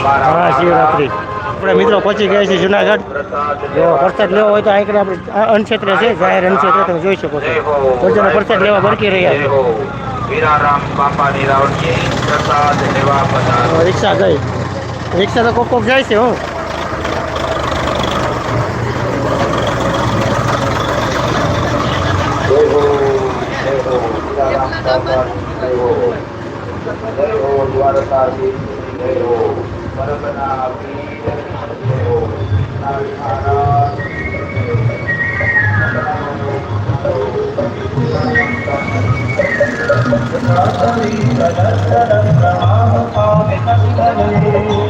મહાશિવરાત્રિ આપણે મિત્રો પહોંચી ગયા છીએ જુનાગઢ જો પ્રસાદ લેવો હોય તો અહીં આપણે આ અન્નક્ષેત્ર છે જાહેર અન્નક્ષેત્ર તમે જોઈ શકો છો બધાને પ્રસાદ લેવા બરકી રહ્યા છે વીરારામ બાપાની રાવણજી પ્રસાદ લેવા પધારો હવે રિક્ષા ગઈ રિક્ષા તો કોક કોક જાય છે હું જય હો જય હો વીરારામ બાપાની જય હો وربنا عبيد نبي حرام فنزل السماء قابحا الأليم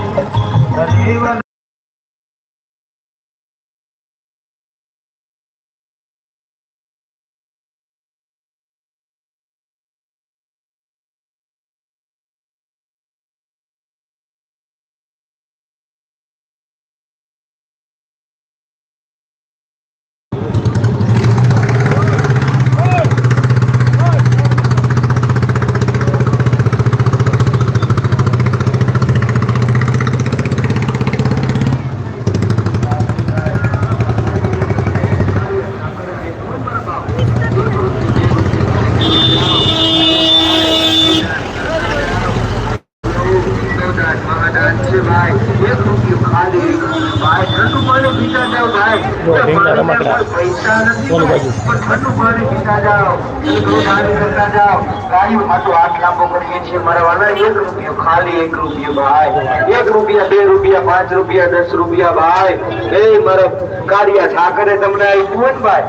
ગાયું પાછું હાથ લાંબો કરીએ છીએ મારા વાલા એક રૂપિયો ખાલી એક રૂપિયો ભાઈ. એક રૂપિયા બે રૂપિયા પાંચ રૂપિયા દસ રૂપિયા ભાઈ. એ મારા કાળિયા ઠાકરે તમને આપ્યું ને ભાઈ?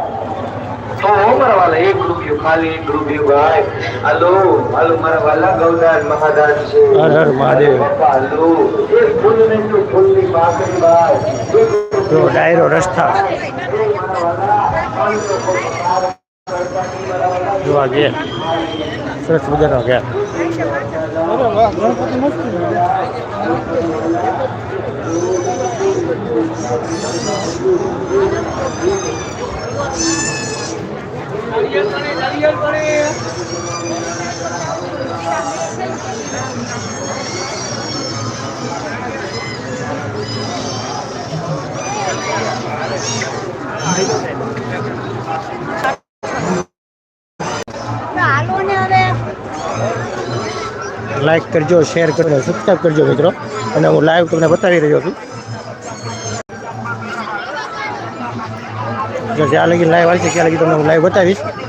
તો મારા વાલા એક રૂપિયો ખાલી એક રૂપિયો ભાઈ. હાલો હાલો મારા વાલા ગૌદાન મહાદાન છે. હર હર મહાદેવ. બાપા, હાલો. ફૂલ ને તું ફૂલની પાકડી ભાઈ. ડાયરો રસ્તા. જો આ ગેટ સરસ મજાનો ગેટ હાલો લાઈક કરજો શેર કરજો સબસ્ક્રાઈબ કરજો મિત્રો અને હું લાઈવ તમને બતાવી રહ્યો છું જો જ્યાં લગી લાઈવ આવશે ત્યાં લગી તમને હું લાઈવ બતાવીશ મિત્રો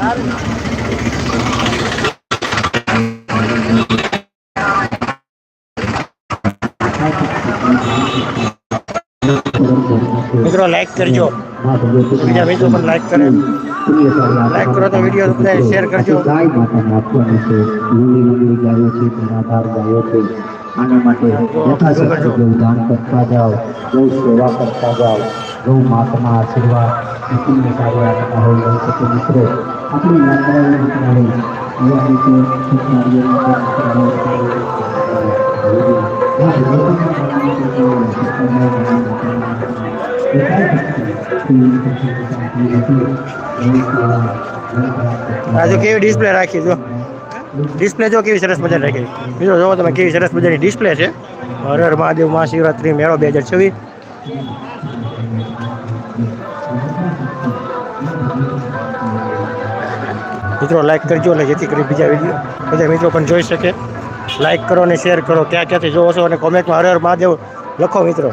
લાઈક કરજો બીજા મિત્રો પણ લાઈક કરે લાઈક કરો તો વિડીયો બધા શેર કરજો ગાય માતાને આપવાની છે લીલી લીલી ગાયો છે નિરાધાર ગાયો છે આના માટે યથાશક્તિ ગૌ દાન કરતા જાઓ ગૌ સેવા કરતા જાઓ ગૌ માતાના આશીર્વાદ પુણ્ય કાર્ય આપતા હોય લઈ શકે મિત્રો આપણી યાત્રાઓ નીકળાવી એવા રીતે આજે કેવી ડિસ્પ્લે રાખી જો. ડિસ્પ્લે જો કેવી સરસ મજાની રાખી. બીજો જોવો તમે કેવી સરસ મજાની ડિસ્પ્લે છે. હર હર મહાદેવ મહાશિવરાત્રી મેળો બે હજાર છવ્વીસ. મિત્રો લાઈક કરજો અને જેથી કરી બીજા વીડિયો બધા મિત્રો પણ જોઈ શકે. લાઈક કરો અને શેર કરો. ક્યાં ક્યાંથી જોવો છો અને કોમેન્ટમાં હર હર મહાદેવ લખો મિત્રો.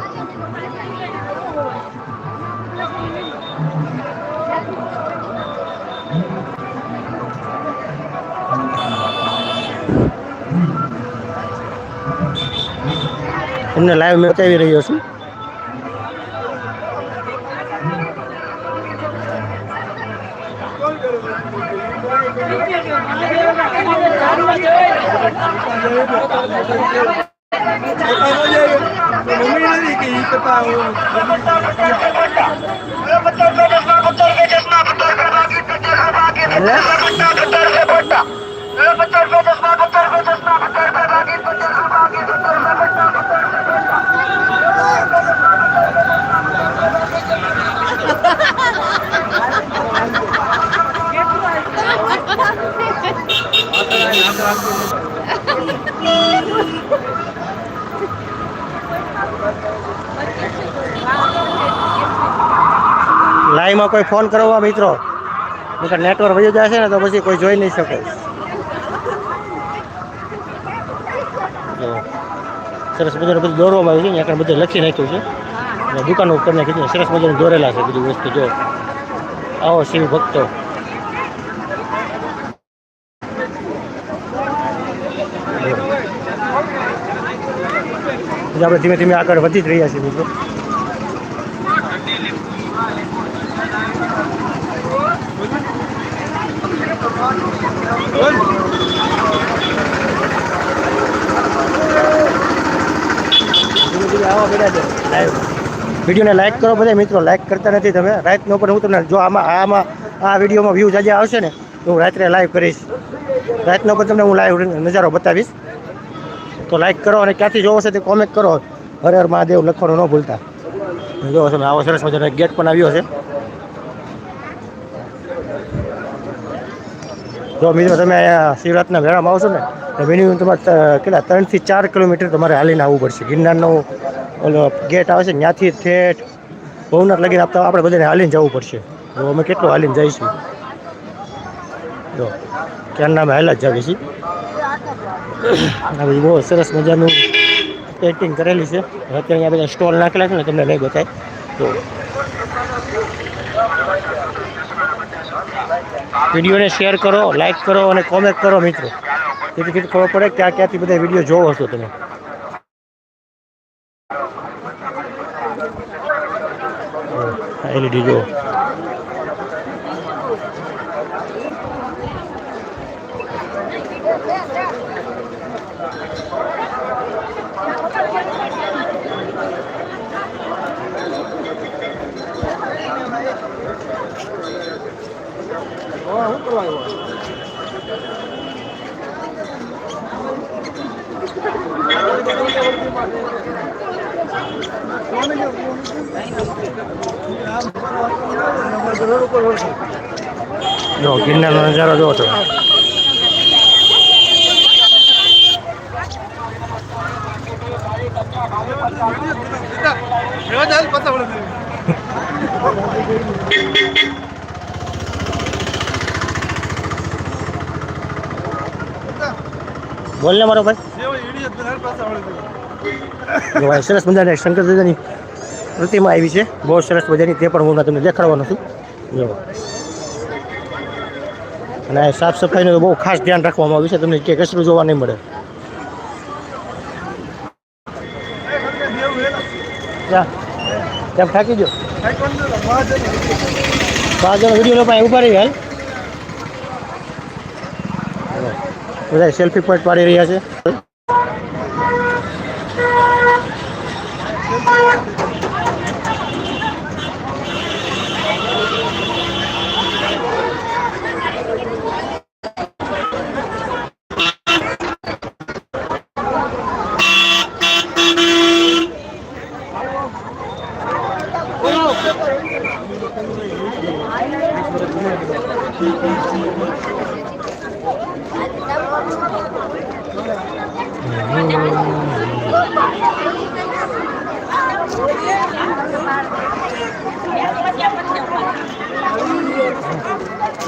તમને લાઈવ મેં બતાવી રહ્યો છું बच्चा લાઈમાં કોઈ ફોન કરવા મિત્રો? નેટવર્ક વહી છે ને તો પછી કોઈ જોઈ નહીં શકે. સરસ મજાનું બધું દોરવામાં આવ્યું છે અહીંયા આગળ બધું લખી નાખ્યું છે. દુકાનો ઉપર નાખી સરસ મજાનું દોરેલા છે બધી વસ્તુ, જો. આવો શિવ ભક્તો. આપણે ધીમે ધીમે આગળ વધી જ રહ્યા છીએ, મિત્રો. ધીમે આવો બધા છે લાઈવ વિડીયોને લાઇક કરો બધા મિત્રો લાઇક કરતા નથી તમે. રાતનો પણ હું તમને જો આમાં આમાં, આ વિડીયોમાં વ્યૂઝ આજે આવશે ને, તો હું રાત્રે લાઈવ કરીશ. રાતનો પણ તમને હું લાઈવ નજારો બતાવીશ. તો લાઇક કરો અને ક્યાંથી જોવો છે તે કોમેન્ટ કરો. હર હર મહાદેવ લખવાનું ન ભૂલતા. જોવો તમે આવો સરસ મજાનો ગેટ પણ આવ્યો છે. જો મિત્રો તમે અહીંયા શિવરાતના મેળામાં આવશો ને, તો મિનિમમ તમારે કેટલા, ત્રણથી ચાર કિલોમીટર તમારે હાલીને આવવું પડશે. ગિરનારનો ઓલો ગેટ આવે છે ત્યાંથી ઠેઠ ભવનાથ લગીને આપતા આપણે બધાને હાલીને જવું પડશે. તો અમે કેટલું હાલીને જઈશું? જો, ક્યારના અમે હાલા જ જાવીએ છીએ. આ બહુ સરસ મજાનું પેઇન્ટિંગ કરેલી છે. અત્યારે અહીંયા બધા સ્ટોલ નાખેલા છે ને, તમને નહીં બતાય. તો વિડીયોને શેર કરો લાઈક કરો અને કોમેન્ટ કરો મિત્રો. જેથી ખબર પડે ક્યાં ક્યાંથી બધા વીડિયો જોવો છો તમે. એલઈડી જો જો ગિરનારનો નજારો જોવો તમે. બોલ ને મારો ભાઈ સરસ મજાની શંકર દાદાની પ્રતિમા આવી છે. બહુ સરસ મજાની તે પણ હું તમને દેખાડવાનો છું. જો. અને સાફ સફાઈનું તો બહુ ખાસ ધ્યાન રાખવામાં આવ્યું છે, તમને કે કચરું જોવા નહીં મળે. ત્યાં થાકી પાંચ જણા વીડિયો પાસે ઊભા રહી હાલ બધા સેલ્ફી પોઈન્ટ પાડી રહ્યા છે.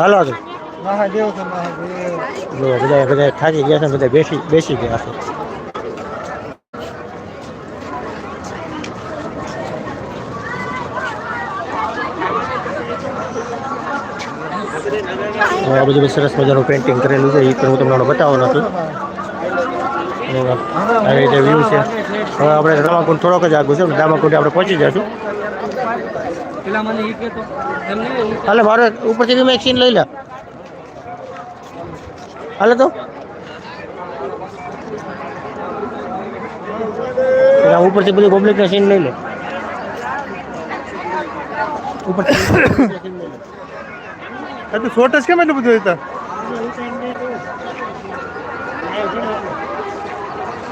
હાલો આગળ મહાદેવ જો બધા બધા થાકી ગયા છે બધા બેસી બેસી ગયા છે. આ બધું સરસ મજાનું પેઇન્ટિંગ કરેલું છે એ પણ હું તમને બતાવવાનું છું. આવી રીતે વ્યૂ છે. હવે આપણે રામાકુંડ થોડોક જ આગળ છે રામાકુંડે આપણે પહોંચી જઈશું. પેલા મને એ કહેતો એમને એવું હાલે મારે ઉપરથી બી મેં એક સીન લઈ લે હાલે તો પેલા ઉપરથી બધું પબ્લિકના સીન લઈ લે ઉપરથી આ તો શોર્ટ જ કેમ એટલું બધું હતા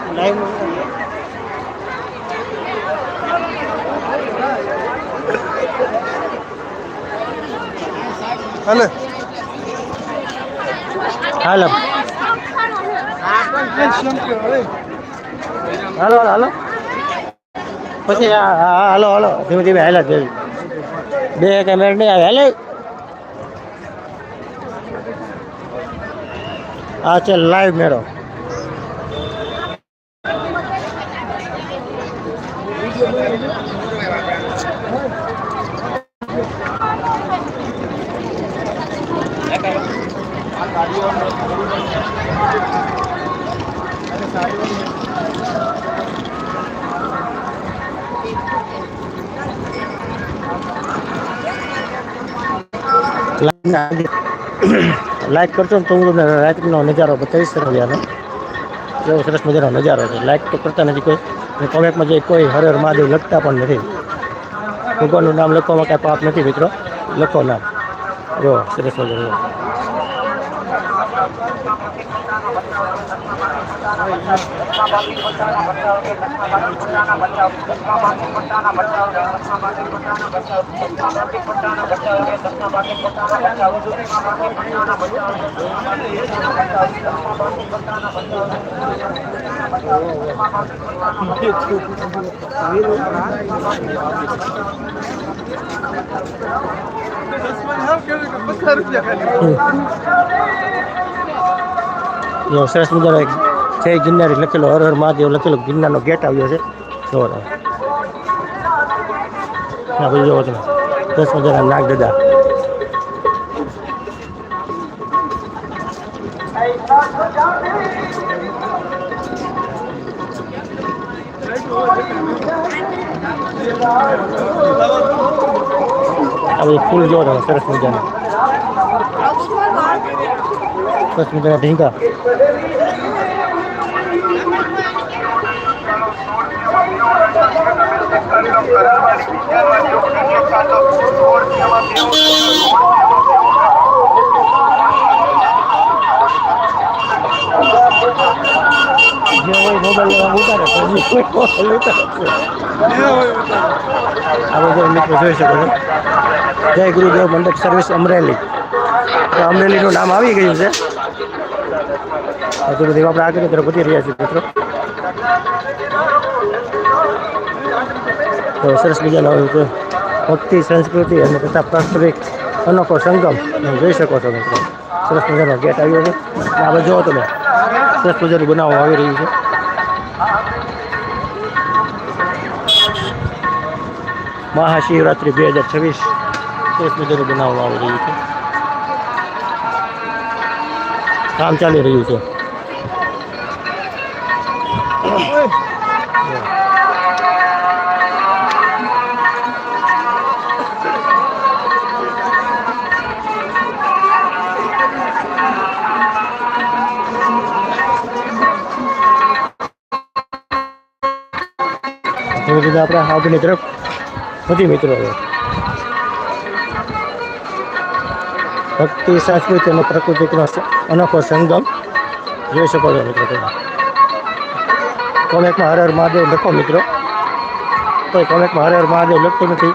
હાલે હાલ. હાલો. હાલો હાલો પછી હાલો હાલો. ધીમે ધીમે હાલા જઈ બે કેમેરા નહીં આવે હાલે. આ છે લાઈવ મેળો. લાઈક કરશો ને તો હું તમને રાત્રિનો નજારો બતાવીશ રવિયાનો કેવો સરસ મજાનો નજારો છે લાઈક તો કરતા નથી કોઈ અને કોમેન્ટમાં જે કોઈ હર હર મહાદેવ લખતા પણ નથી ભગવાનનું નામ લખવામાં કાંઈ પાપ નથી મિત્રો લખો નામ જો સરસ મજાનું જો સરસ મજાનો એક જય ગિરનારી લખેલો હર હર મહાદેવ લખેલો ગિરનારનો ગેટ આવ્યો છે જો તમે આ બધું જોવો તમે સરસ મજાના નાગ દાદા આ બધું ફૂલ જોવો તમે સરસ મજાના સરસ મજાના ઢીંગા મિત્રો જોઈ શકો છો જય ગુરુદેવ મંડપ સર્વિસ અમરેલી તો અમરેલીનું નામ આવી ગયું છે હજુ બધી આપણે આગળ તરફ વધી રહ્યા છીએ મિત્રો તો સરસ મજાનો ભક્તિ, સંસ્કૃતિ અને તથા પારસ્પરિક અનોખો સંગમ જોઈ શકો છો મિત્રો. સરસ મજાનો ગેટ આવ્યો છે. આપણે જુઓ તમે, સરસ મજાનું બનાવવામાં આવી રહ્યું છે. મહાશિવરાત્રિ બે હજાર છવ્વીસ, સરસ મજાનું બનાવવામાં આવી રહ્યું છે. કામ ચાલી રહ્યું છે. આપણે આગળની તરફ વધી મિત્રો હવે ભક્તિ સંસ્કૃતિ અને પ્રકૃતિનો સ- અનોખો સંગમ જોઈ શકો છો મિત્રો તમે કોમેન્ટમાં હર હર મહાદેવ લખો મિત્રો કોઈ કોમેન્ટમાં હર હર મહાદેવ લખતું નથી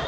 જુઓ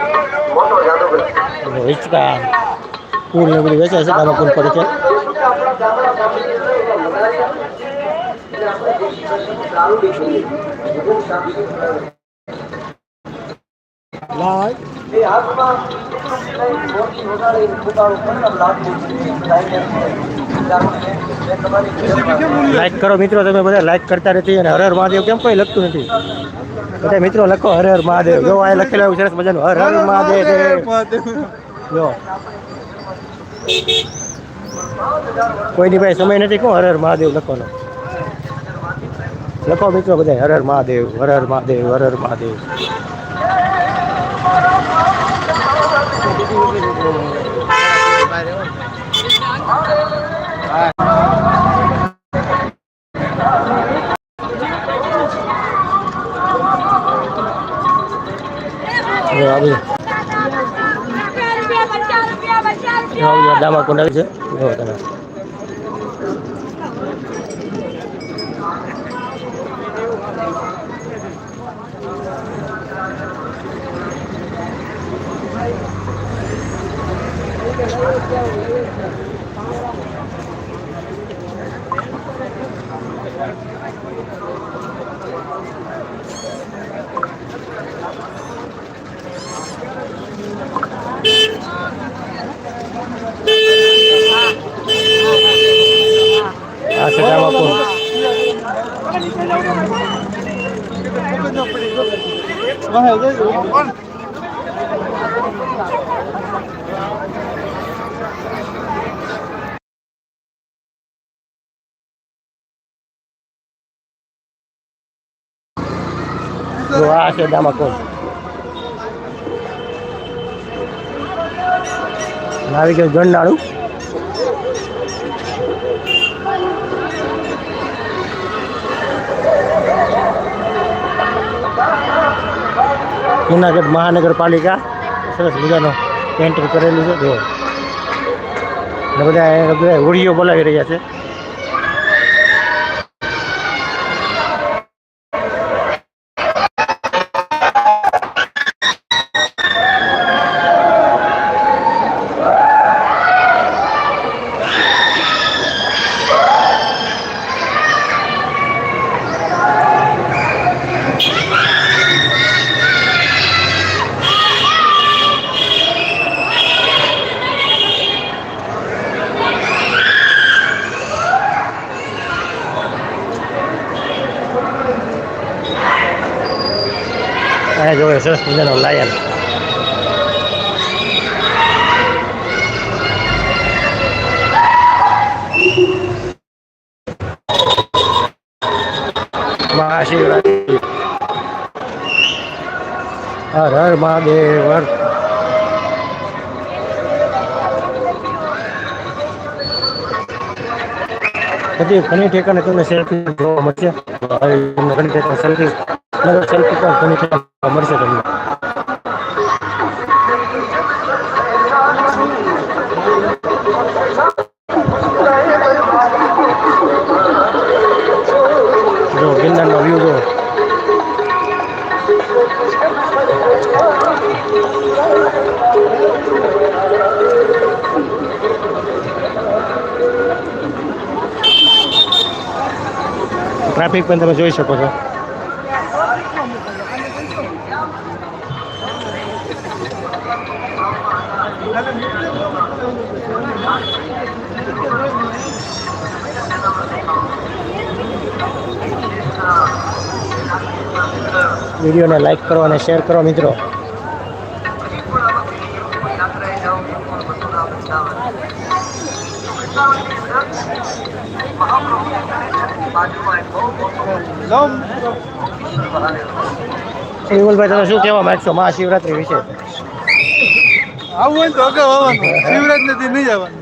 ત્યાં તો બીજી બાજુ હવે કનૈયો મોટો જાદવગર એટલે હિંચકા ફૂલ ને બધું વેચાય છે દામાકુંડ પર છે આપણા ગામડા ગામની અંદર એવા લગાડ્યા એટલે આપણે દેશી ભાષામાં દારૂડી કરીએ ભગવાન શાંતિ એ હાથમાં લઈ મોટી વગાડી ફૂટાડો પંદર લાખ તમારી લાઈક કરો મિત્રો તમે બધા લાઈક કરતા નથી અને હર હર મહાદેવ કેમ કોઈ લખતું નથી બધા મિત્રો લખો હર હર મહાદેવ. જો આ લખેલું એવું સરસ મજાનું. હર હર મહાદેવ. જો. કોઈની પાસે સમય નથી કહું હર હર મહાદેવ લખવાનો લખો મિત્રો બધા હર હર મહાદેવ હર હર મહાદેવ હર હર મહાદેવ. જો આ બધું જો આ બધું દામા કુંડ આવી છે જો તમે આ જો આ છે દામા કુંડ અને આવી ગયું ગણનાળું જુનાગઢ મહાનગરપાલિકા. સરસ મજાનો પેન્ટર કરેલું છે. જો બધા બધા હોળીઓ બોલાવી રહ્યા છે. અહીંયા જોવે સરસ મજાનો લાયન મહાશિવરાત્રિ હર હર મહાદેવ હર બધી ઘણી ઠેકાણે તમને સેલ્ફી જોવા મળશે ઘણી ઠેકાણે સેલ્ફી સેલ્ફી પણ ઘણી ઠેકાણે મળશે તમને જો ગિરનારનો વ્યૂ જો ટ્રાફિક પણ તમે જોઈ શકો છો વિડીયોને લાઈક કરો અને શેર કરો મિત્રો. વિપુલભાઈ તમે શું કહેવા માગશો મહાશિવરાત્રી વિશે? આવું તો અગાઉ આવવાનું. શિવરાજ નથી નહીં જવાનું.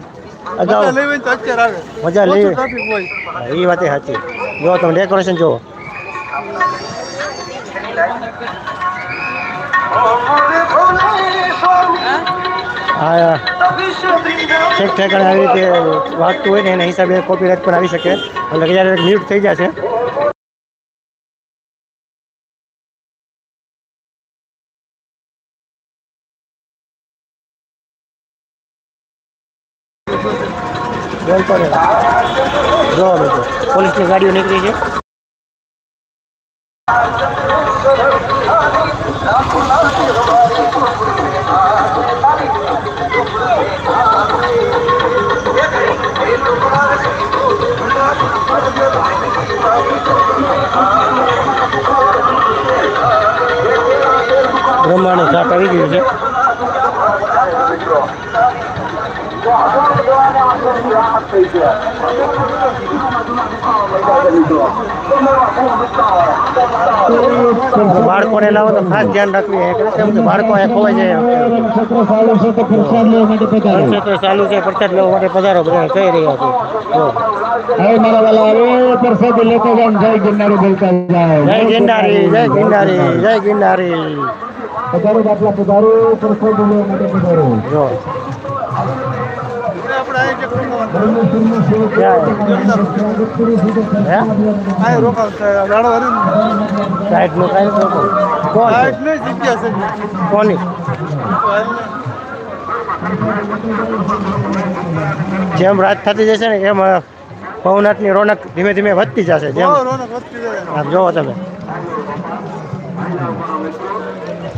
અગાઉ? મજા લેવી મજા એ વાત સાચી. જો તમે ડેકોરેશન જુઓ. આ ઠેક ઠેકાણે આવી રીતે વાગતું હોય ને એના હિસાબે કોપીરાઇટ પણ આવી શકે એટલે જ્યારે મ્યુટ થઈ જશે બોલતો ને જો મિત્રો પોલીસની ગાડીઓ નીકળી છે બ્રહ્માનું ઘાટ આવી ગયું છે. બાળકોને લાવો તો ખાસ ધ્યાન રાખવી કેમ કે બાળકો અહીંયા ખોવાઈ જાય. ચાલુ છે તો ચાલુ છે પ્રસાદ લેવા માટે પધારો બધા કહી રહ્યા છે. હવે મારા વાલા હવે પ્રસાદ લેતો જય ગિરનારી બોલતા જય ગિરનારી જય ગિરનારી જય ગિરનારી. પધારો બાટલા પધારો પ્રસાદ લેવા માટે પધારો જેમ રાત થતી જશે ને એમ ભવનાથની રોનક ધીમે ધીમે વધતી જશે જેમ રોનક વધતી જશે જોવો તમે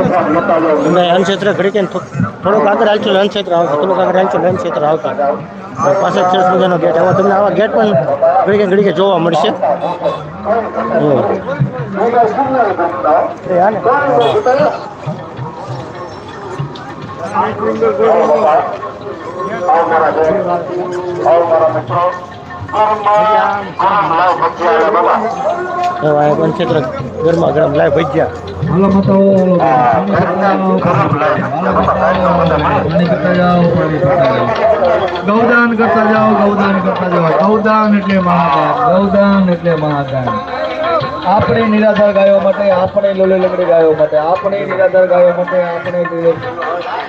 પ્રસાદ લેતા જાઓ તમે અનક્ષેત્ર ઘડી કે થોડુંક આગળ હાલશો એટલે અનક્ષેત્ર આવશે થોડુંક આગળ હાલશો એટલે અનક્ષેત્ર આવતા પાછળ સરસ મજાનો ગેટ આવા તમને આવા ગેટ પણ ઘડી કે ઘડી કે જોવા મળશે જો. એ હા ને? આવો મારા બેન આવો મારા મિત્રો ગરમમાં ગરમ ગરમા ગરમ લાય ભજીયા ગૌદાન કરતા જાઓ, ગૌદાન કરતા જાઓ. ગૌદાન એટલે મહાદાન, ગૌદાન એટલે મહાદાન. આપણે નિરાધાર ગાયો માટે, આપણે લોલી લંગડી ગાયો માટે, આપણે નિરાધાર ગાયો માટે, આપણે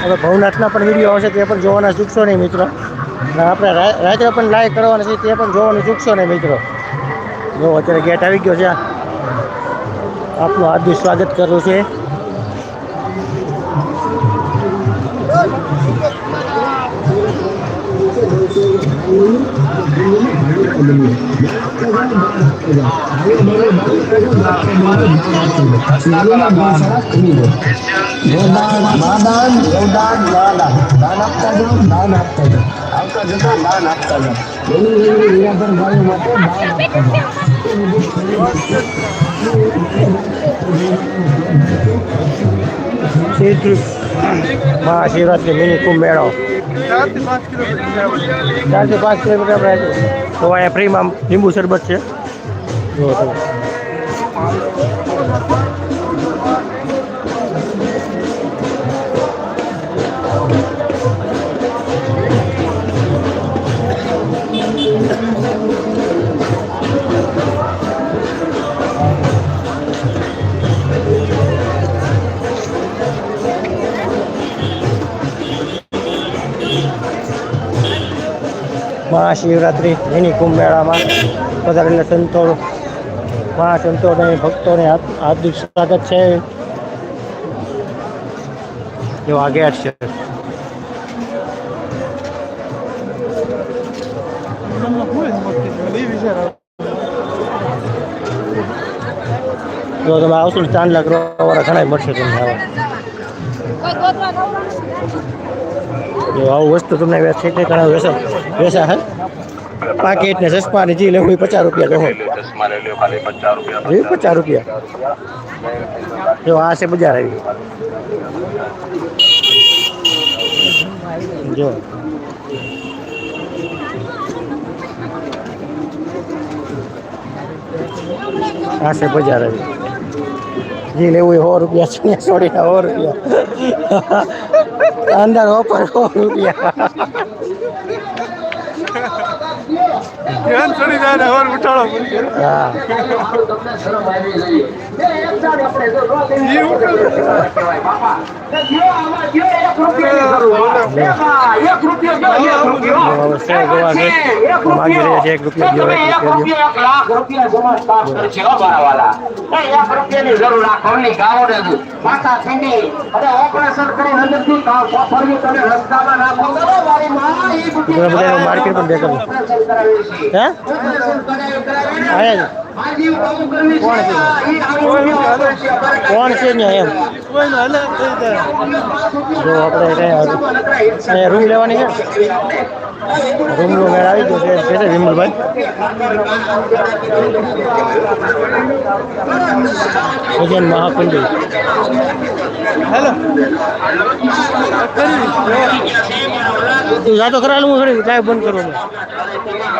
હવે ભવનાથના પણ વિડીયો આવશે તે પણ જોવાના ચૂકશો નહીં મિત્રો અને આપણે રા- રાત્રે પણ લાઈક કરવાના છે તે પણ જોવાનું ચૂકશો નહીં મિત્રો જો અત્યારે ગેટ આવી ગયો છે આપનું હાર્દિક સ્વાગત કરું છે મહાશિવરાત્રી મિની કુંભ મેળો ચારથી પાંચ કિલોમીટર જવાનું. ચારથી પાંચ કિલોમીટર આપણે તો અહીંયા ફ્રીમાં લીંબુ શરબત છે જો મહાશિવરાત્રિ મિની કુંભ મેળામાં પધારેલા સંતો મહાસંતોને, ભક્તોને હાર્દ- હાર્દિક સ્વાગત છે. જો આ છે. જો તમે આવશો ચાંદલા કરવા વાળા ઘણા મળશે તમને આવા. જો આવું વસ્તુ તમને વેચે છે ઘણા વેચા વેચા હે પાકીટ ને ચશ્મા ને જી લેવું એ પચાસ રૂપિયા કહો એ પચાસ રૂપિયા જો આ છે બજાર આવી જો આ છે બજાર આવી જી લેવું એ સો રૂપિયા છે સોડી સો રૂપિયા. અંદર ઓપર સો રૂપિયા. હા. એક લાખ રૂપિયા જમા સ્ટાફ કરશે હો મારાવાલા. એક રૂપિયાની જરૂર આ ઘરની ગાયોને માથા ઠંડી. અને ઓપરેશન કરી નજરથી કામ તમે રસ્તામાં નાખો મારી માં, બધાને માર્કેટ પણ દેખાડો. છે. હે આયા કોણ છે? ને એમ. જો આપણે કઈ રૂમ લેવાની છે? રૂમનો મેળ આવી ગયો છે. કે છે વિમલભાઈ? ભજન મહાકુંડી હેલો. તું જાતો કરાવેલું હું થોડી લાઈવ બંધ કરો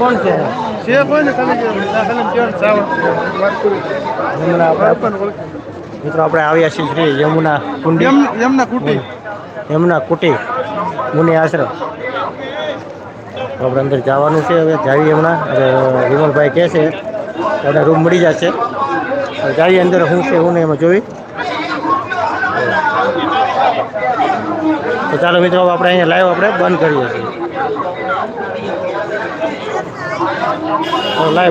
કોણ છે? છે કોઈ ને. મિત્રો આપણે આવ્યા છીએ શ્રી યમુના કુંડી. યમુના કુટી. યમુના કુટી મુનિ આશ્રમ. આપણે અંદર જવાનું છે હવે જાવી હમણાં. વિમલભાઈ કહે છે આપણે રૂમ મળી જશે. જાવી અંદર શું છે શું ને એમાં જોઈ. તો ચાલો મિત્રો આપણે અહીંયા લાઈવ આપણે બંધ કરીએ છીએ. 给我来